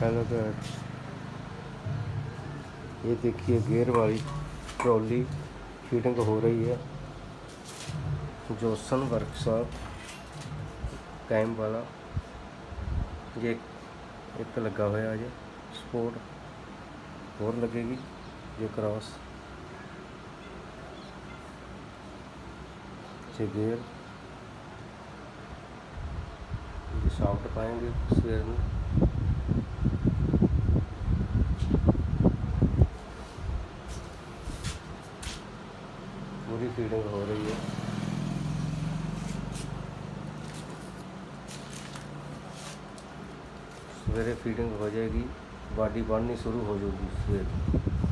पहले तो ये देखिए, गेयर वाली ट्रॉली फिटिंग हो रही है। जोसन वर्कशॉप कैम वाला। ये एक तो लगा हुआ है ये स्पोर्ट। और लगेगी, ये क्रॉस। ये गेयर। सॉफ्ट पाएँगे सवेर में। पूरी फीडिंग हो रही है सवेरे फीडिंग हो जाएगी बॉडी बढ़नी शुरू हो जाएगी सवेरे